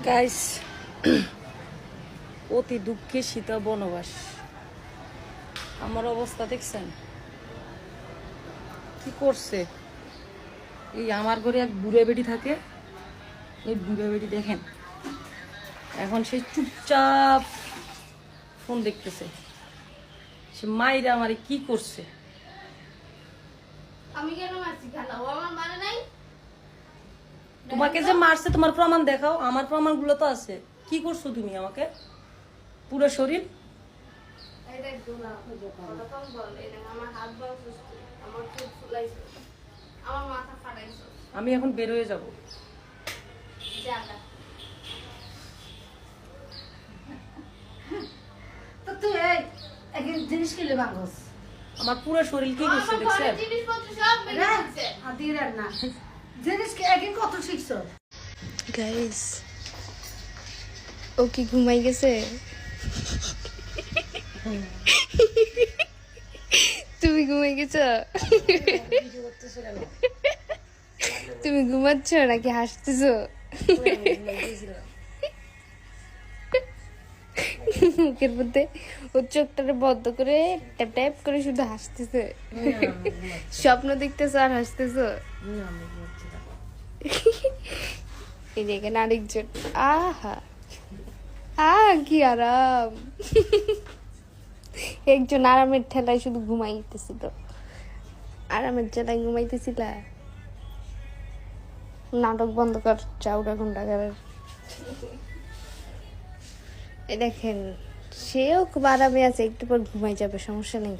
Guys অতি দুঃখে সীতা বনবাস। আমার অবস্থা দেখছেন? কি করছে? এই আমার ঘরে এক বুড়ে বেটি থাকে। এই বুড়ে বেটি দেখেন। এখন সে চুপচাপ ফোন দেখতেছে। সে মাইরা আমারে কি করছে? আমি কেন মারছি খেলা? ও আমার মানে নাই? তোমাকে যে মারছে তোমার প্রমাণ দেখাও। আমার প্রমাণগুলো তো আছে। কি করছ তুমি আমাকে? পুরো শরীর? আমি এখন বের হয়ে যাব। জিনিস কিনলে ভাঙস? আমার পুরো শরীর কি করছে দেখছেন? জিনিসপত্র সব ভেঙে দিচ্ছে কি একদিন কত শিখছ? গাইস ও কি ঘুমাই গেছে? তুমি ঘুমাই গেছ? তুমি ঘুমাচ্ছ নাকি হাসতেছ? মুখের মধ্যে ওর চোখটারে বদ্ধ করে ট্যাপ ট্যাপ করে শুধু হাসতেছে। স্বপ্ন দেখতেছ আর হাসতেছ? এই যে এখানে আরেকজন। আহা। আহ, কি আরাম। একজন আরামের ঠেলায় শুধু ঘুমাইতেছিল আরামের ঠেলায় ঘুমাইতেছিল? নাটক বন্ধ কর চাউটা ঘণ্টা করার এই দেখেন, সেও খুব আরামে আছে, একটু পর ঘুমাই যাবে, সমস্যা নেই।